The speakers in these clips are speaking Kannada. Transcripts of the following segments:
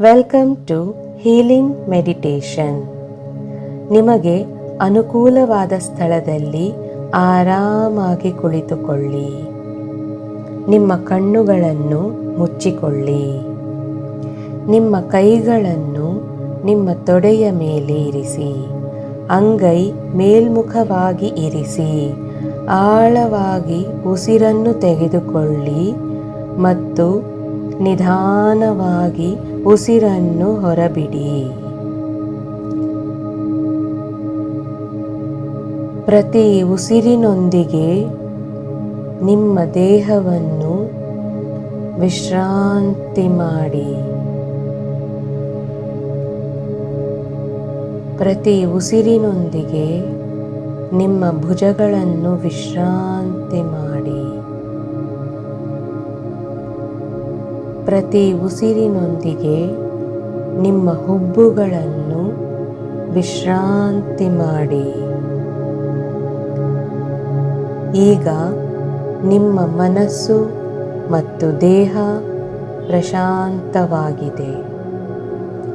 ವೆಲ್ಕಮ್ ಟು ಹೀಲಿಂಗ್ ಮೆಡಿಟೇಷನ್ ನಿಮಗೆ ಅನುಕೂಲವಾದ ಸ್ಥಳದಲ್ಲಿ ಆರಾಮಾಗಿ ಕುಳಿತುಕೊಳ್ಳಿ. ನಿಮ್ಮ ಕಣ್ಣುಗಳನ್ನು ಮುಚ್ಚಿಕೊಳ್ಳಿ. ನಿಮ್ಮ ಕೈಗಳನ್ನು ನಿಮ್ಮ ತೊಡೆಯ ಮೇಲೆ ಇರಿಸಿ. ಅಂಗೈ ಮೇಲ್ಮುಖವಾಗಿ ಇರಿಸಿ. ಆಳವಾಗಿ ಉಸಿರನ್ನು ತೆಗೆದುಕೊಳ್ಳಿ ಮತ್ತು ನಿಧಾನವಾಗಿ ಉಸಿರನ್ನು ಹೊರಬಿಡಿ. ಪ್ರತಿ ಉಸಿರಿನೊಂದಿಗೆ ನಿಮ್ಮ ದೇಹವನ್ನು ವಿಶ್ರಾಂತಿ ಮಾಡಿ. ಪ್ರತಿ ಉಸಿರಿನೊಂದಿಗೆ ನಿಮ್ಮ ಭುಜಗಳನ್ನು ವಿಶ್ರಾಂತಿ ಮಾಡಿ. ಪ್ರತಿ ಉಸಿರಿನೊಂದಿಗೆ ನಿಮ್ಮ ಹುಬ್ಬುಗಳನ್ನು ವಿಶ್ರಾಂತಿ ಮಾಡಿ. ಈಗ ನಿಮ್ಮ ಮನಸ್ಸು ಮತ್ತು ದೇಹ ಪ್ರಶಾಂತವಾಗಿದೆ.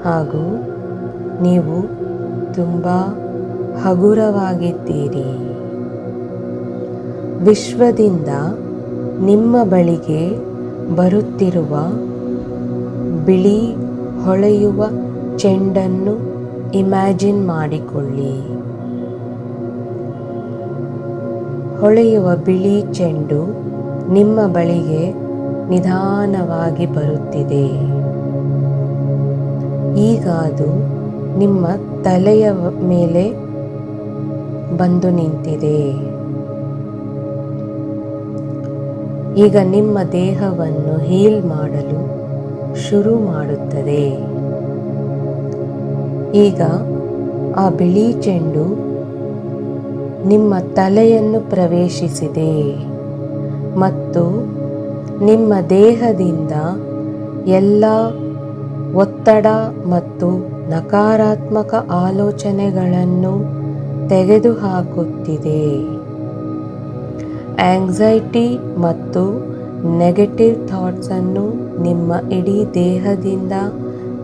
ಹಾಗೂ ನೀವು ತುಂಬ ಹಗುರವಾಗಿದ್ದೀರಿ. ವಿಶ್ವದಿಂದ ನಿಮ್ಮ ಬಳಿಗೆ ಬರುತ್ತಿರುವ ಬಿಳಿ ಹೊಳೆಯುವ ಚೆಂಡನ್ನು ಇಮ್ಯಾಜಿನ್ ಮಾಡಿಕೊಳ್ಳಿ. ಹೊಳೆಯುವ ಬಿಳಿ ಚೆಂಡು ನಿಮ್ಮ ಬಳಿಗೆ ನಿಧಾನವಾಗಿ ಬರುತ್ತಿದೆ. ಈಗ ಅದು ನಿಮ್ಮ ತಲೆಯ ಮೇಲೆ ಬಂದು ನಿಂತಿದೆ. ಈಗ ನಿಮ್ಮ ದೇಹವನ್ನು ಹೀಲ್ ಮಾಡಲು ಶುರು ಮಾಡುತ್ತದೆ. ಈಗ ಆ ಬಿಳಿ ಚೆಂಡು ನಿಮ್ಮ ತಲೆಯನ್ನು ಪ್ರವೇಶಿಸಿದೆ ಮತ್ತು ನಿಮ್ಮ ದೇಹದಿಂದ ಎಲ್ಲ ಒತ್ತಡ ಮತ್ತು ನಕಾರಾತ್ಮಕ ಆಲೋಚನೆಗಳನ್ನು ತೆಗೆದುಹಾಕುತ್ತಿದೆ. ಆಂಗ್ಸೈಟಿ ಮತ್ತು ನೆಗೆಟಿವ್ ಥಾಟ್ಸನ್ನು ನಿಮ್ಮ ಇಡೀ ದೇಹದಿಂದ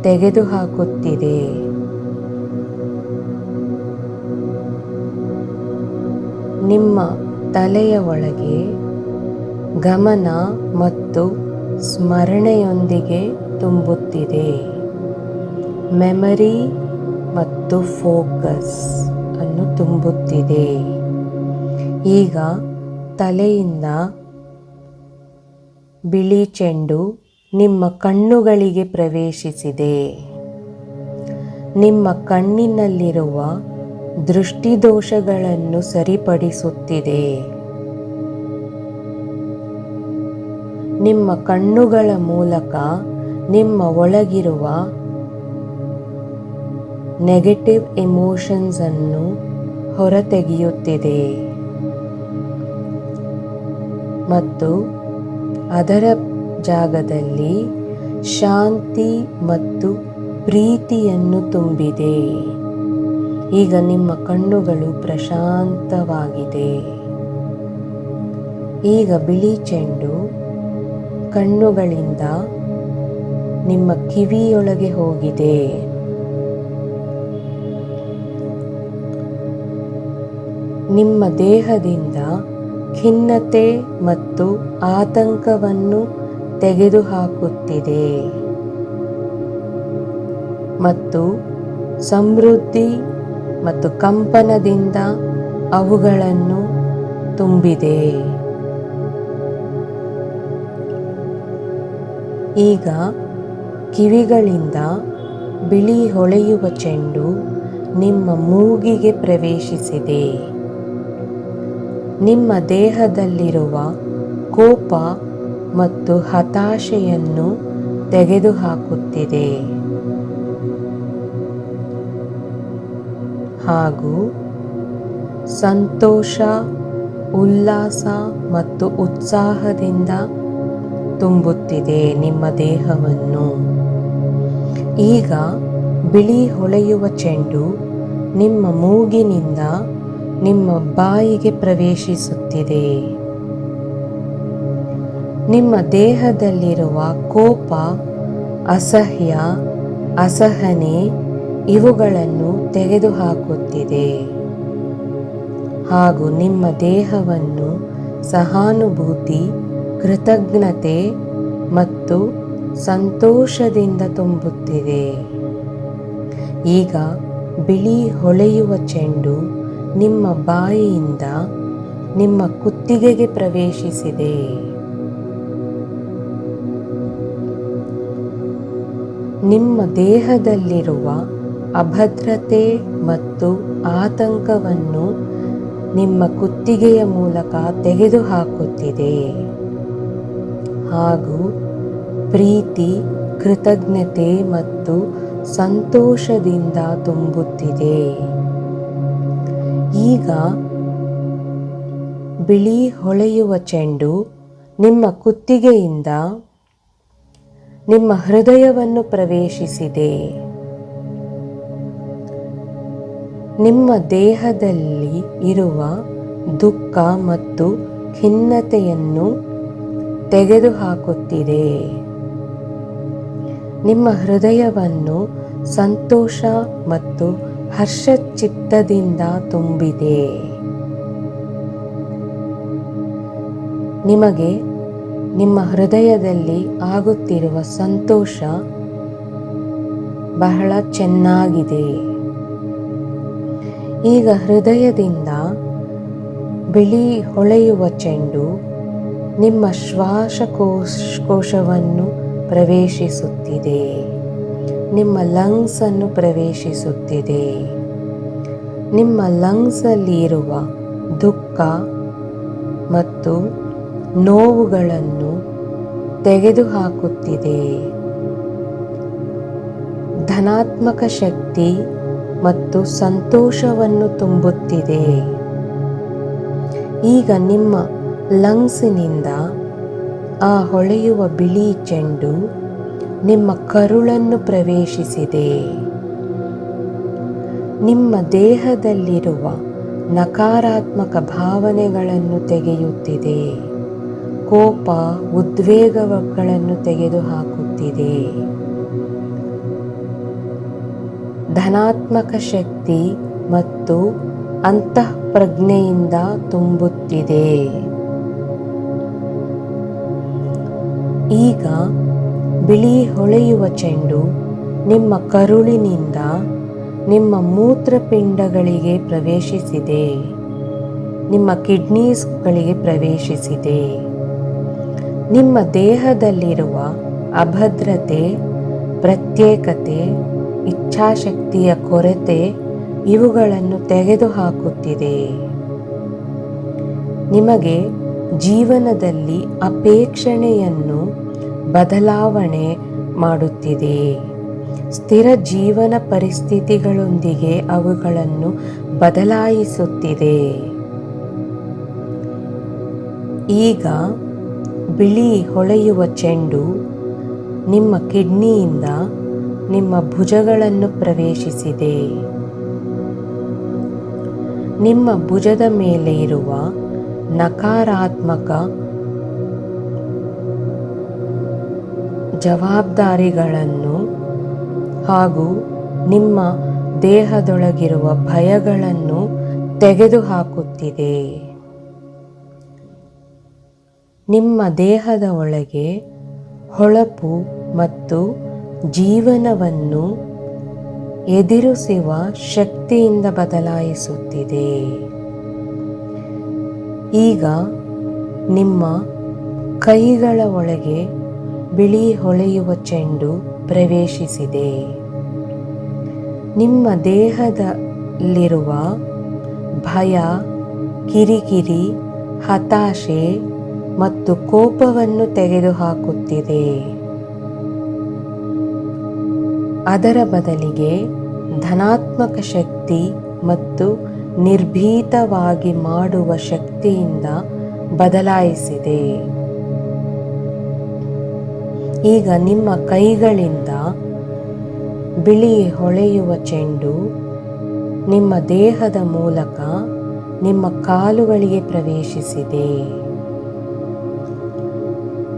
ತೆಗೆದುಹಾಕುತ್ತಿದೆ. ನಿಮ್ಮ ತಲೆಯ ಒಳಗೆ ಗಮನ ಮತ್ತು ಸ್ಮರಣೆಯೊಂದಿಗೆ ತುಂಬುತ್ತಿದೆ. ಮೆಮರಿ ಮತ್ತು ಫೋಕಸ್ ಅನ್ನು ತುಂಬುತ್ತಿದೆ. ಈಗ ತಲೆಯಿಂದ ಬಿಳಿ ಚೆಂಡು ನಿಮ್ಮ ಕಣ್ಣುಗಳಿಗೆ ಪ್ರವೇಶಿಸಿದೆ. ನಿಮ್ಮ ಕಣ್ಣಿನಲ್ಲಿರುವ ದೃಷ್ಟಿದೋಷಗಳನ್ನು ಸರಿಪಡಿಸುತ್ತಿದೆ. ನಿಮ್ಮ ಕಣ್ಣುಗಳ ಮೂಲಕ ನಿಮ್ಮ ಒಳಗಿರುವ ನೆಗೆಟಿವ್ ಎಮೋಷನ್ಸ್ ಅನ್ನು ಹೊರತೆಗೆಯುತ್ತಿದೆ. ಮತ್ತು ಅದರ ಜಾಗದಲ್ಲಿ ಶಾಂತಿ ಮತ್ತು ಪ್ರೀತಿಯನ್ನು ತುಂಬಿದೆ. ಈಗ ನಿಮ್ಮ ಕಣ್ಣುಗಳು ಪ್ರಶಾಂತವಾಗಿದೆ. ಈಗ ಬಿಳಿ ಚೆಂಡು ಕಣ್ಣುಗಳಿಂದ ನಿಮ್ಮ ಕಿವಿಯೊಳಗೆ ಹೋಗಿದೆ. ನಿಮ್ಮ ದೇಹದಿಂದ ಖಿನ್ನತೆ ಮತ್ತು ಆತಂಕವನ್ನು ತೆಗೆದುಹಾಕುತ್ತಿದೆ. ಮತ್ತು ಸಮೃದ್ಧಿ ಮತ್ತು ಕಂಪನದಿಂದ ಅವುಗಳನ್ನು ತುಂಬಿದೆ. ಈಗ ಕಿವಿಗಳಿಂದ ಬಿಳಿ ಹೊಳೆಯುವ ಚೆಂಡು ನಿಮ್ಮ ಮೂಗಿಗೆ ಪ್ರವೇಶಿಸಿದೆ. ನಿಮ್ಮ ದೇಹದಲ್ಲಿರುವ ಕೋಪ ಮತ್ತು ಹತಾಶೆಯನ್ನು ತೆಗೆದುಹಾಕುತ್ತಿದೆ. ಹಾಗೂ ಸಂತೋಷ, ಉಲ್ಲಾಸ ಮತ್ತು ಉತ್ಸಾಹದಿಂದ ತುಂಬುತ್ತಿದೆ ನಿಮ್ಮ ದೇಹವನ್ನು. ಈಗ ಬಿಳಿ ಹೊಳೆಯುವ ಚೆಂಡು ನಿಮ್ಮ ಮೂಗಿನಿಂದ ನಿಮ್ಮ ಬಾಯಿಗೆ ಪ್ರವೇಶಿಸುತ್ತಿದೆ. ನಿಮ್ಮ ದೇಹದಲ್ಲಿರುವ ಕೋಪ, ಅಸಹ್ಯ, ಅಸಹನೆ ಇವುಗಳನ್ನು ತೆಗೆದುಹಾಕುತ್ತಿದೆ. ಹಾಗೂ ನಿಮ್ಮ ದೇಹವನ್ನು ಸಹಾನುಭೂತಿ, ಕೃತಜ್ಞತೆ ಮತ್ತು ಸಂತೋಷದಿಂದ ತುಂಬುತ್ತಿದೆ. ಈಗ ಬಿಳಿ ಹೊಳೆಯುವ ಚೆಂಡು ನಿಮ್ಮ ಬಾಯಿಯಿಂದ ನಿಮ್ಮ ಕುತ್ತಿಗೆಗೆ ಪ್ರವೇಶಿಸಿದೆ. ನಿಮ್ಮ ದೇಹದಲ್ಲಿರುವ ಅಭದ್ರತೆ ಮತ್ತು ಆತಂಕವನ್ನು ನಿಮ್ಮ ಕುತ್ತಿಗೆಯ ಮೂಲಕ ತೆಗೆದುಹಾಕುತ್ತಿದೆ. ಹಾಗೂ ಪ್ರೀತಿ, ಕೃತಜ್ಞತೆ ಮತ್ತು ಸಂತೋಷದಿಂದ ತುಂಬುತ್ತಿದೆ. ಈಗ ಬಿಳಿ ಹೊಳೆಯುವ ಚೆಂಡು ನಿಮ್ಮ ಕುತ್ತಿಗೆಯಿಂದ ನಿಮ್ಮ ಹೃದಯವನ್ನು ಪ್ರವೇಶಿಸಿದೆ. ನಿಮ್ಮ ದೇಹದಲ್ಲಿ ಇರುವ ದುಃಖ ಮತ್ತು ಖಿನ್ನತೆಯನ್ನು ತೆಗೆದುಹಾಕುತ್ತಿದೆ. ನಿಮ್ಮ ಹೃದಯವನ್ನು ಸಂತೋಷ ಮತ್ತು ಹರ್ಷಚಿತ್ತದಿಂದ ತುಂಬಿದೆ. ನಿಮಗೆ ನಿಮ್ಮ ಹೃದಯದಲ್ಲಿ ಆಗುತ್ತಿರುವ ಸಂತೋಷ ಬಹಳ ಚೆನ್ನಾಗಿದೆ. ಈಗ ಹೃದಯದಿಂದ ಬಿಳಿ ಹೊಳೆಯುವ ಚೆಂಡು ನಿಮ್ಮ ಶ್ವಾಸಕೋಶ ಕೋಶವನ್ನು ಪ್ರವೇಶಿಸುತ್ತಿದೆ. ನಿಮ್ಮ ಲಂಗ್ಸ್ ಅನ್ನು ಪ್ರವೇಶಿಸುತ್ತಿದೆ. ನಿಮ್ಮ ಲಂಗ್ಸ್ ಇರುವ ದುಃಖ ಮತ್ತು ನೋವುಗಳನ್ನು ತೆಗೆದುಹಾಕುತ್ತಿದೆ. ಧನಾತ್ಮಕ ಶಕ್ತಿ ಮತ್ತು ಸಂತೋಷವನ್ನು ತುಂಬುತ್ತಿದೆ. ಈಗ ನಿಮ್ಮ ಲಂಗ್ಸಿನಿಂದ ಆ ಹೊಳೆಯುವ ಬಿಳಿ ಚೆಂಡು ನಿಮ್ಮ ಕರುಳನ್ನು ಪ್ರವೇಶಿಸಿದೆ. ನಿಮ್ಮ ದೇಹದಲ್ಲಿರುವ ನಕಾರಾತ್ಮಕ ಭಾವನೆಗಳನ್ನು ತೆಗೆಯುತ್ತಿದೆ. ಕೋಪ, ಉದ್ವೇಗಗಳನ್ನು ತೆಗೆದುಹಾಕುತ್ತಿದೆ. ಧನಾತ್ಮಕ ಶಕ್ತಿ ಮತ್ತು ಅಂತಃಪ್ರಜ್ಞೆಯಿಂದ ತುಂಬುತ್ತಿದೆ. ಈಗ ಬಿಳಿ ಹೊಳೆಯುವ ಚೆಂಡು, ನಿಮ್ಮ ಕರುಳಿನಿಂದ ನಿಮ್ಮ ಮೂತ್ರಪಿಂಡಗಳಿಗೆ ಪ್ರವೇಶಿಸಿದೆ. ನಿಮ್ಮ ಕಿಡ್ನೀಸ್ಗಳಿಗೆ ಪ್ರವೇಶಿಸಿದೆ. ನಿಮ್ಮ ದೇಹದಲ್ಲಿರುವ ಅಭದ್ರತೆ, ಪ್ರತ್ಯೇಕತೆ, ಇಚ್ಛಾಶಕ್ತಿಯ ಕೊರತೆ ಇವುಗಳನ್ನು ತೆಗೆದುಹಾಕುತ್ತಿದೆ. ನಿಮಗೆ ಜೀವನದಲ್ಲಿ ಅಪೇಕ್ಷಣೆಯನ್ನು ಬದಲಾವಣೆ ಮಾಡುತ್ತಿದೆ. ಸ್ಥಿರ ಜೀವನ ಪರಿಸ್ಥಿತಿಗಳೊಂದಿಗೆ ಅವುಗಳನ್ನು ಬದಲಾಯಿಸುತ್ತಿದೆ. ಈಗ ಬಿಳಿ ಹೊಳೆಯುವ ಚೆಂಡು ನಿಮ್ಮ ಕಿಡ್ನಿಯಿಂದ ನಿಮ್ಮ ಭುಜಗಳನ್ನು ಪ್ರವೇಶಿಸಿದೆ. ನಿಮ್ಮ ಭುಜದ ಮೇಲೆ ಇರುವ ನಕಾರಾತ್ಮಕ ಜವಾಬ್ದಾರಿಗಳನ್ನು ಹಾಗೂ ನಿಮ್ಮ ದೇಹದೊಳಗಿರುವ ಭಯಗಳನ್ನು ತೆಗೆದುಹಾಕುತ್ತಿದೆ. ನಿಮ್ಮ ದೇಹದ ಒಳಗೆ ಹೊಳಪು ಮತ್ತು ಜೀವನವನ್ನು ಎದುರಿಸುವ ಶಕ್ತಿಯಿಂದ ಬದಲಾಯಿಸುತ್ತಿದೆ. ಈಗ ನಿಮ್ಮ ಕೈಗಳ ಒಳಗೆ ಬಿಳಿ ಹೊಳೆಯುವ ಚೆಂಡು ಪ್ರವೇಶಿಸಿದೆ. ನಿಮ್ಮ ದೇಹದಲ್ಲಿರುವ ಭಯ, ಕಿರಿಕಿರಿ, ಹತಾಶೆ ಮತ್ತು ಕೋಪವನ್ನು ತೆಗೆದುಹಾಕುತ್ತಿದೆ. ಅದರ ಬದಲಿಗೆ ಧನಾತ್ಮಕ ಶಕ್ತಿ ಮತ್ತು ನಿರ್ಭೀತವಾಗಿ ಮಾಡುವ ಶಕ್ತಿಯಿಂದ ಬದಲಾಯಿಸಿದೆ. ಈಗ ನಿಮ್ಮ ಕೈಗಳಿಂದ ಬಿಳಿ ಹೊಳೆಯುವ ಚೆಂಡು, ನಿಮ್ಮ ದೇಹದ ಮೂಲಕ ನಿಮ್ಮ ಕಾಲುಗಳಿಗೆ ಪ್ರವೇಶಿಸಿದೆ.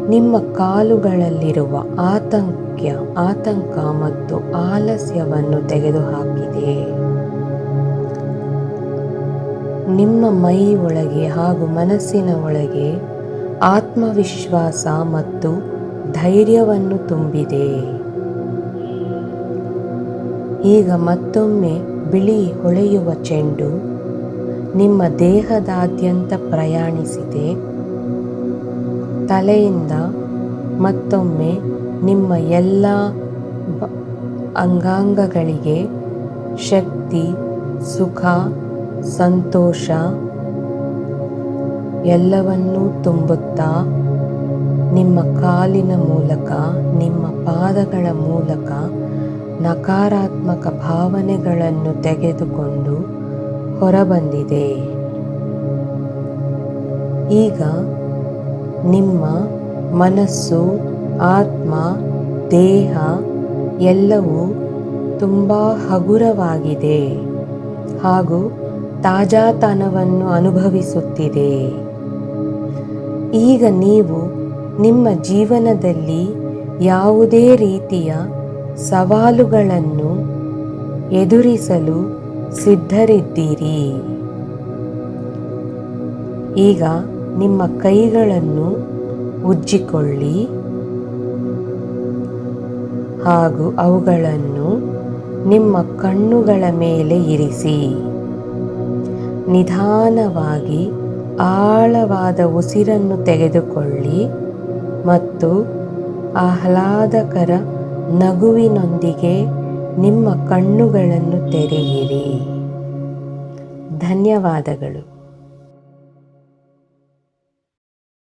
ನಿಮ್ಮ ಕಾಲುಗಳಲ್ಲಿರುವ ಆತಂಕ ಆತಂಕ ಮತ್ತು ಆಲಸ್ಯವನ್ನು ತೆಗೆದುಹಾಕಿದೆ. ನಿಮ್ಮ ಮೈ ಒಳಗೆ ಹಾಗೂ ಮನಸ್ಸಿನ ಒಳಗೆ ಆತ್ಮವಿಶ್ವಾಸ ಮತ್ತು ಧೈರ್ಯವನ್ನು ತುಂಬಿದೆ. ಈಗ ಮತ್ತೊಮ್ಮೆ ಬಿಳಿ ಹೊಳೆಯುವ ಚೆಂಡು ನಿಮ್ಮ ದೇಹದಾದ್ಯಂತ ಪ್ರಯಾಣಿಸಿದೆ. ತಲೆಯಿಂದ ಮತ್ತೊಮ್ಮೆ ನಿಮ್ಮ ಎಲ್ಲ ಅಂಗಾಂಗಗಳಿಗೆ ಶಕ್ತಿ, ಸುಖ, ಸಂತೋಷ ಎಲ್ಲವನ್ನೂ ತುಂಬುತ್ತಾ ನಿಮ್ಮ ಕಾಲಿನ ಮೂಲಕ, ನಿಮ್ಮ ಪಾದಗಳ ಮೂಲಕ ನಕಾರಾತ್ಮಕ ಭಾವನೆಗಳನ್ನು ತೆಗೆದುಕೊಂಡು ಹೊರಬಂದಿದೆ. ಈಗ ನಿಮ್ಮ ಮನಸ್ಸು, ಆತ್ಮ, ದೇಹ ಎಲ್ಲವೂ ತುಂಬ ಹಗುರವಾಗಿದೆ ಹಾಗೂ ತಾಜಾತನವನ್ನು ಅನುಭವಿಸುತ್ತಿದೆ. ಈಗ ನೀವು ನಿಮ್ಮ ಜೀವನದಲ್ಲಿ ಯಾವುದೇ ರೀತಿಯ ಸವಾಲುಗಳನ್ನು ಎದುರಿಸಲು ಸಿದ್ಧರಿದ್ದೀರಿ. ಈಗ ನಿಮ್ಮ ಕೈಗಳನ್ನು ಉಜ್ಜಿಕೊಳ್ಳಿ. ಹಾಗೂ ಅವುಗಳನ್ನು ನಿಮ್ಮ ಕಣ್ಣುಗಳ ಮೇಲೆ ಇರಿಸಿ. ನಿಧಾನವಾಗಿ ಆಳವಾದ ಉಸಿರನ್ನು ತೆಗೆದುಕೊಳ್ಳಿ. ಮತ್ತು ಆಹ್ಲಾದಕರ ನಗುವಿನೊಂದಿಗೆ ನಿಮ್ಮ ಕಣ್ಣುಗಳನ್ನು ತೆರೆಯಿರಿ. ಧನ್ಯವಾದಗಳು.